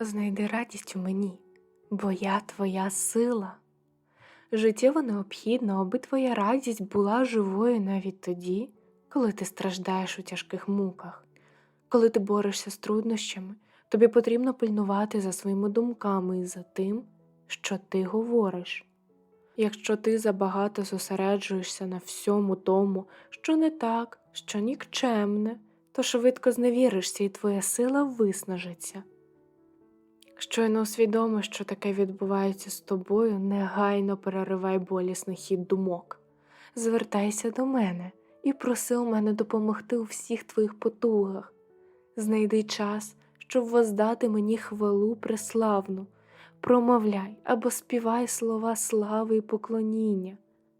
Знайди радість у мені, бо я твоя сила. Життєво необхідно, аби твоя радість була живою навіть тоді, коли ти страждаєш у тяжких муках, коли ти борешся з труднощами, тобі потрібно пильнувати за своїми думками і за тим, що ти говориш. Якщо ти забагато зосереджуєшся на всьому тому, що не так, що нікчемне, то швидко зневіришся і твоя сила виснажиться. Щойно усвідомиш, що таке відбувається з тобою, негайно переривай болісний хід думок. Звертайся до мене і проси у мене допомогти у всіх твоїх потугах. Знайди час, щоб воздати мені хвалу преславну, промовляй або співай слова слави і поклоніння,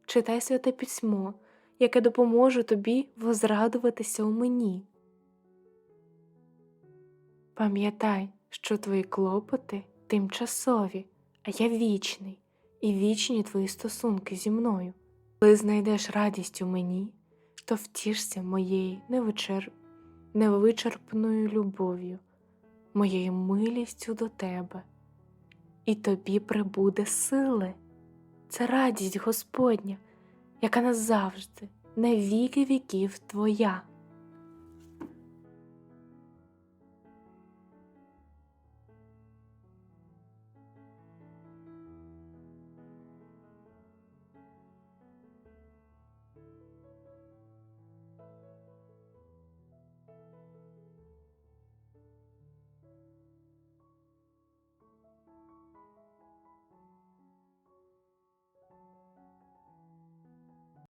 читай святе письмо, яке допоможе тобі возрадуватися у мені. Пам'ятай, що твої клопоти тимчасові, а я вічний, і вічні твої стосунки зі мною. Коли знайдеш радість у мені, то втішся моєю невичер... невичерпною любов'ю, моєю милістю до тебе, і тобі прибуде сили. Це радість Господня, яка назавжди, на віки віків твоя.